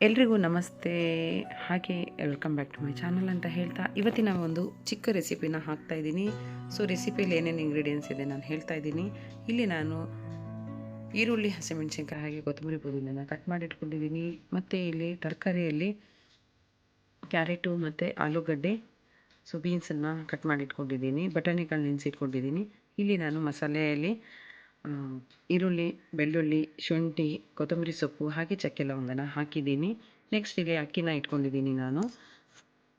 ಎಲ್ರಿಗೂ ನಮಸ್ತೆ. ಹಾಗೆ welcome back to my channel ಅಂತ ಹೇಳ್ತಾ ಇವತ್ತಿನ ಒಂದು ಚಿಕ್ಕ ರೆಸಿಪಿನ ಹಾಕ್ತಾ ಇದ್ದೀನಿ. ಸೊ ರೆಸಿಪಿಯಲ್ಲಿ ಏನೇನು ಇಂಗ್ರೀಡಿಯೆಂಟ್ಸ್ ಇದೆ ನಾನು ಹೇಳ್ತಾ ಇದ್ದೀನಿ. ಇಲ್ಲಿ ನಾನು ಈರುಳ್ಳಿ, ಹಸಿಮೆಣಸಿನ್ಕಾಯಿ ಹಾಗೆ ಕೊತ್ತಂಬರಿ ಪುದೀನ ಕಟ್ ಮಾಡಿ ಇಟ್ಕೊಂಡಿದ್ದೀನಿ ಮತ್ತು ಇಲ್ಲಿ ತರಕಾರಿಯಲ್ಲಿ ಕ್ಯಾರೆಟು ಮತ್ತು ಆಲೂಗಡ್ಡೆ ಸೊ ಬೀನ್ಸನ್ನು ಕಟ್ ಮಾಡಿ ಇಟ್ಕೊಂಡಿದ್ದೀನಿ ಬಟಾಣಿಗಳು ನೆನೆಸಿಟ್ಕೊಂಡಿದ್ದೀನಿ. ಇಲ್ಲಿ ನಾನು ಮಸಾಲೆಯಲ್ಲಿ ಈರುಳ್ಳಿ, ಬೆಳ್ಳುಳ್ಳಿ, ಶುಂಠಿ, ಕೊತ್ತಂಬರಿ ಸೊಪ್ಪು ಹಾಗೆ ಚಕ್ಕೆ ಲವಂಗನ ಹಾಕಿದ್ದೀನಿ. ನೆಕ್ಸ್ಟ್ ಇಲ್ಲಿ ಅಕ್ಕಿನ ಇಟ್ಕೊಂಡಿದ್ದೀನಿ ನಾನು.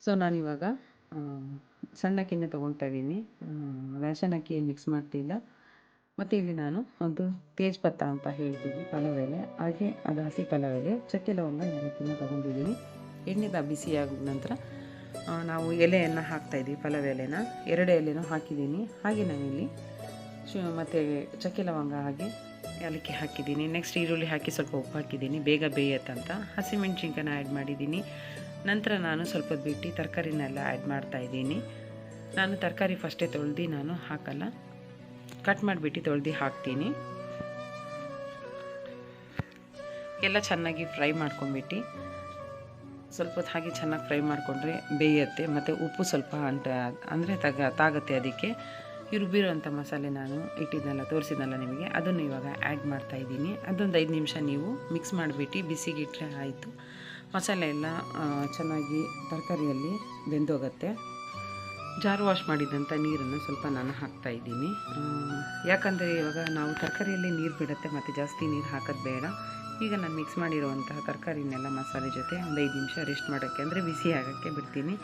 ಸೊ ನಾನಿವಾಗ ಸಣ್ಣ ಅಕ್ಕಿನ ತೊಗೊಳ್ತಾ ಇದ್ದೀನಿ. ರೇಷನ್ ಅಕ್ಕಿ ಮಿಕ್ಸ್ ಮಾಡ್ತಿಲ್ಲ. ಮತ್ತು ಇಲ್ಲಿ ನಾನು ಒಂದು ತೇಜ್ಪತ್ತ ಅಂತ ಹೇಳ್ತೀವಿ ಪಲಾವ್ ಎಲೆ ಹಾಗೆ ಅದು ಹಸಿ ಪಲಾವ್ ಎಲೆ ಚಕ್ಕೆ ಲವಂಗ ಎರಡಕ್ಕಿನ ತೊಗೊಂಡಿದ್ದೀನಿ. ಎಣ್ಣೆದ ಆಗಿದ ನಂತರ ನಾವು ಎಲೆಯನ್ನು ಹಾಕ್ತಾಯಿದ್ದೀವಿ ಪಲಾವ್ ಎಲೆನ ಎರಡು ಎಲೆನೂ ಹಾಕಿದ್ದೀನಿ. ಹಾಗೆ ನಾನಿಲ್ಲಿ ಮತ್ತು ಚಕ್ಕೆ ಲವಂಗ ಹಾಗೆ ಏಲಕ್ಕಿ ಹಾಕಿದ್ದೀನಿ. ನೆಕ್ಸ್ಟ್ ಈರುಳ್ಳಿ ಹಾಕಿ ಸ್ವಲ್ಪ ಉಪ್ಪು ಹಾಕಿದ್ದೀನಿ. ಬೇಗ ಬೇಯತ್ತಂತ ಹಸಿಮೆಣ್ಸಿನ್ಕಾಯನ್ನ ಆ್ಯಡ್ ಮಾಡಿದ್ದೀನಿ. ನಂತರ ನಾನು ಸ್ವಲ್ಪ ಬಿಟ್ಟು ತರಕಾರಿನೆಲ್ಲ ಆ್ಯಡ್ ಮಾಡ್ತಾ ಇದ್ದೀನಿ. ನಾನು ತರಕಾರಿ ಫಸ್ಟೇ ತೊಳ್ದು ನಾನು ಹಾಕಲ್ಲ. ಕಟ್ ಮಾಡಿಬಿಟ್ಟು ತೊಳ್ದು ಹಾಕ್ತೀನಿ. ಎಲ್ಲ ಚೆನ್ನಾಗಿ ಫ್ರೈ ಮಾಡ್ಕೊಂಬಿಟ್ಟು ಸ್ವಲ್ಪ ಹಾಗೆ ಚೆನ್ನಾಗಿ ಫ್ರೈ ಮಾಡಿಕೊಂಡ್ರೆ ಬೇಯುತ್ತೆ. ಮತ್ತು ಉಪ್ಪು ಸ್ವಲ್ಪ ಅಂಟ ಅಂದರೆ ತಗ, ತಾಗುತ್ತೆ ಅದಕ್ಕೆ. ರುಬ್ಬಿರೋಂಥ ಮಸಾಲೆ ನಾನು ಇಟ್ಟಿದ್ದೆಲ್ಲ ತೋರಿಸಿದ್ನಲ್ಲ ನಿಮಗೆ. ಅದನ್ನು ಇವಾಗ ಆ್ಯಡ್ ಮಾಡ್ತಾ ಇದ್ದೀನಿ. ಅದೊಂದು ಐದು ನಿಮಿಷ ನೀವು ಮಿಕ್ಸ್ ಮಾಡಿಬಿಟ್ಟು ಬಿಸಿಗಿಟ್ಟರೆ ಆಯಿತು. ಮಸಾಲೆ ಎಲ್ಲ ಚೆನ್ನಾಗಿ ತರಕಾರಿಯಲ್ಲಿ ಬೆಂದೋಗುತ್ತೆ. ಜಾರು ವಾಶ್ ಮಾಡಿದಂಥ ನೀರನ್ನು ಸ್ವಲ್ಪ ನಾನು ಹಾಕ್ತಾಯಿದ್ದೀನಿ ಯಾಕಂದರೆ ಇವಾಗ ನಾವು ತರಕಾರಿಯಲ್ಲಿ ನೀರು ಬಿಡುತ್ತೆ ಮತ್ತು ಜಾಸ್ತಿ ನೀರು ಹಾಕೋದು ಬೇಡ. ಈಗ ನಾನು ಮಿಕ್ಸ್ ಮಾಡಿರುವಂತಹ ತರಕಾರಿನೆಲ್ಲ ಮಸಾಲೆ ಜೊತೆ ಒಂದು ಐದು ನಿಮಿಷ ರೆಸ್ಟ್ ಮಾಡೋಕ್ಕೆ, ಅಂದರೆ ಬಿಸಿ ಆಗೋಕ್ಕೆ ಬಿಡ್ತೀನಿ.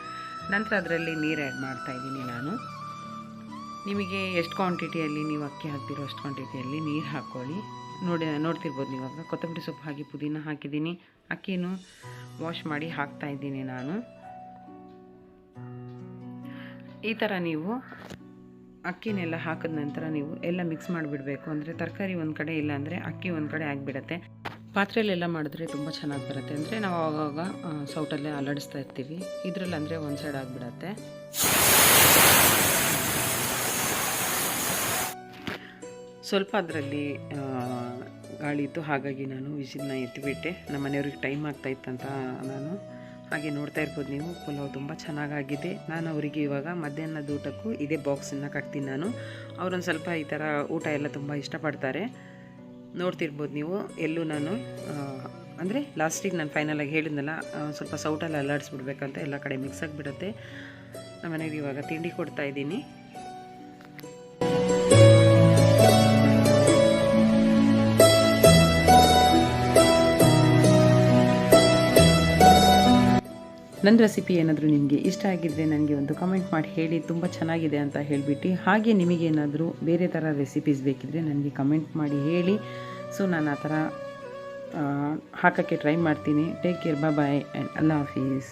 ನಂತರ ಅದರಲ್ಲಿ ನೀರು ಆ್ಯಡ್ ಮಾಡ್ತಾಯಿದ್ದೀನಿ ನಾನು. ನಿಮಗೆ ಎಷ್ಟು ಕ್ವಾಂಟಿಟಿಯಲ್ಲಿ ನೀವು ಅಕ್ಕಿ ಹಾಕ್ತಿರೋ ಅಷ್ಟು ಕ್ವಾಂಟಿಟಿಯಲ್ಲಿ ನೀರು ಹಾಕ್ಕೊಳ್ಳಿ ನೋಡಿ, ನೋಡ್ತಿರ್ಬೋದು ನೀವಾಗ. ಕೊತ್ತಂಬರಿ ಸೊಪ್ಪು ಹಾಕಿ ಪುದೀನ ಹಾಕಿದ್ದೀನಿ. ಅಕ್ಕಿನೂ ವಾಶ್ ಮಾಡಿ ಹಾಕ್ತಾ ಇದ್ದೀನಿ ನಾನು. ಈ ಥರ ನೀವು ಅಕ್ಕಿನೆಲ್ಲ ಹಾಕಿದ ನಂತರ ನೀವು ಎಲ್ಲ ಮಿಕ್ಸ್ ಮಾಡಿಬಿಡಬೇಕು. ಅಂದರೆ ತರಕಾರಿ ಒಂದು ಕಡೆ ಇಲ್ಲ ಅಂದರೆ ಅಕ್ಕಿ ಒಂದು ಕಡೆ ಆಗಿಬಿಡತ್ತೆ. ಪಾತ್ರೆಯಲ್ಲೆಲ್ಲ ಮಾಡಿದ್ರೆ ತುಂಬ ಚೆನ್ನಾಗಿ ಬರುತ್ತೆ. ಅಂದರೆ ನಾವು ಆವಾಗ ಸೌಟಲ್ಲೇ ಅಲಡಿಸ್ತಾ ಇರ್ತೀವಿ. ಇದರಲ್ಲಿ ಅಂದರೆ ಒಂದು ಸೈಡ್ ಆಗಿಬಿಡತ್ತೆ. ಸ್ವಲ್ಪ ಅದರಲ್ಲಿ ಗಾಳಿ ಇತ್ತು ಹಾಗಾಗಿ ನಾನು ವಿಸಿಲ್ನ ಎತ್ತಿಬಿಟ್ಟೆ. ನಮ್ಮ ಮನೆಯವ್ರಿಗೆ ಟೈಮ್ ಆಗ್ತಾ ಇತ್ತಂತ ನಾನು ಹಾಗೆ ನೋಡ್ತಾ ಇರ್ಬೋದು ನೀವು. ಪುಲಾವ್ ತುಂಬ ಚೆನ್ನಾಗಾಗಿದೆ. ನಾನು ಅವರಿಗೆ ಇವಾಗ ಮಧ್ಯಾಹ್ನದ ಊಟಕ್ಕೂ ಇದೇ ಬಾಕ್ಸನ್ನು ಕಟ್ತೀನಿ ನಾನು. ಅವರೊಂದು ಸ್ವಲ್ಪ ಈ ಥರ ಊಟ ಎಲ್ಲ ತುಂಬ ಇಷ್ಟಪಡ್ತಾರೆ. ನೋಡ್ತಿರ್ಬೋದು ನೀವು. ಎಲ್ಲೂ ನಾನು ಅಂದರೆ ಲಾಸ್ಟಿಗೆ ನಾನು ಫೈನಲಾಗಿ ಹೇಳಿದ್ನಲ್ಲ ಸ್ವಲ್ಪ ಸೌಟಲ್ಲಿ ಅಲ್ಲಾಡಿಸ್ಬಿಡ್ಬೇಕಂತ ಎಲ್ಲ ಕಡೆ ಮಿಕ್ಸ್ ಆಗಿಬಿಡುತ್ತೆ. ನಮ್ಮ ಮನೆಗೆ ಇವಾಗ ತಿಂಡಿ ಕೊಡ್ತಾ ಇದ್ದೀನಿ. ನನ್ನ ರೆಸಿಪಿ ಏನಾದರೂ ನಿಮಗೆ ಇಷ್ಟ ಆಗಿದ್ದರೆ ನನಗೆ ಒಂದು ಕಮೆಂಟ್ ಮಾಡಿ ಹೇಳಿ, ತುಂಬ ಚೆನ್ನಾಗಿದೆ ಅಂತ ಹೇಳಿಬಿಟ್ಟು, ಹಾಗೆ ನಿಮಗೇನಾದರೂ ಬೇರೆ ಥರ ರೆಸಿಪೀಸ್ ಬೇಕಿದ್ದರೆ ನನಗೆ ಕಮೆಂಟ್ ಮಾಡಿ ಹೇಳಿ. ಸೊ ನಾನು ಆ ಥರ ಹಾಕೋಕ್ಕೆ ಟ್ರೈ ಮಾಡ್ತೀನಿ. ಟೇಕ್ ಕೇರ್ ಬಾಯ್ ಆ್ಯಂಡ್ ಅಲ್ಲಾ ಹಾಫೀಸ್